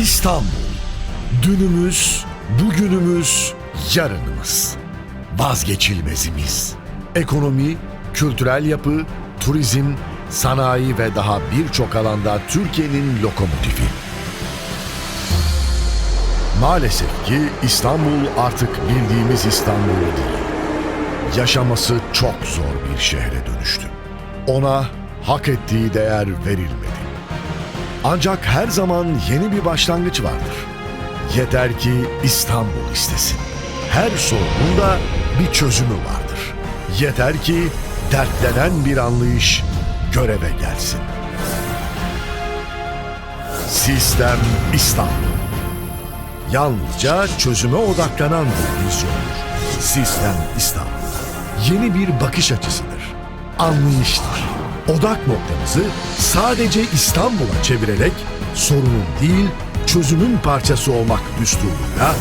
İstanbul. Dünümüz, bugünümüz, yarınımız. Vazgeçilmezimiz. Ekonomi, kültürel yapı, turizm, sanayi ve daha birçok alanda Türkiye'nin lokomotifi. Maalesef ki İstanbul artık bildiğimiz İstanbul değil. Yaşaması çok zor bir şehre dönüştü. Ona hak ettiği değer verilmedi. Ancak her zaman yeni bir başlangıç vardır. Yeter ki İstanbul istesin. Her sorunun da bir çözümü vardır. Yeter ki dertlenen bir anlayış göreve gelsin. Sistem İstanbul. Yalnızca çözüme odaklanan bir vizyondur. Sistem İstanbul. Yeni bir bakış açısıdır. Anlayıştır. Odak noktamızı sadece İstanbul'a çevirerek sorunun değil, çözümün parçası olmak düsturuyla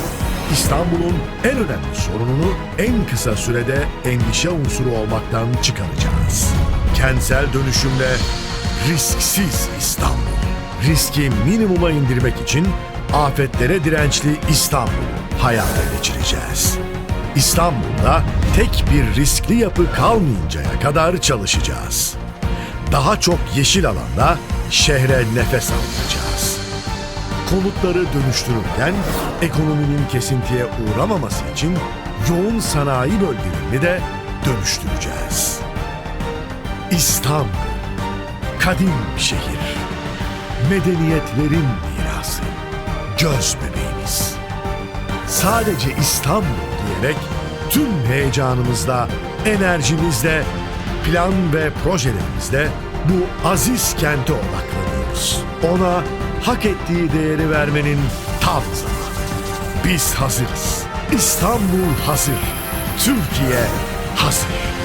İstanbul'un en önemli sorununu en kısa sürede endişe unsuru olmaktan çıkaracağız. Kentsel dönüşümle risksiz İstanbul. Riski minimuma indirmek için afetlere dirençli İstanbul'u hayata geçireceğiz. İstanbul'da tek bir riskli yapı kalmayıncaya kadar çalışacağız. Daha çok yeşil alanda şehre nefes aldıracağız. Konutları dönüştürürken ekonominin kesintiye uğramaması için yoğun sanayi bölgelerini de dönüştüreceğiz. İstanbul, kadim şehir, medeniyetlerin mirası, göz bebeğimiz. Sadece İstanbul diyerek tüm heyecanımızla, enerjimizle, plan ve projelerimizle bu aziz kente odaklanıyoruz. Ona hak ettiği değeri vermenin tam zamanı. Biz hazırız. İstanbul hazır. Türkiye hazır.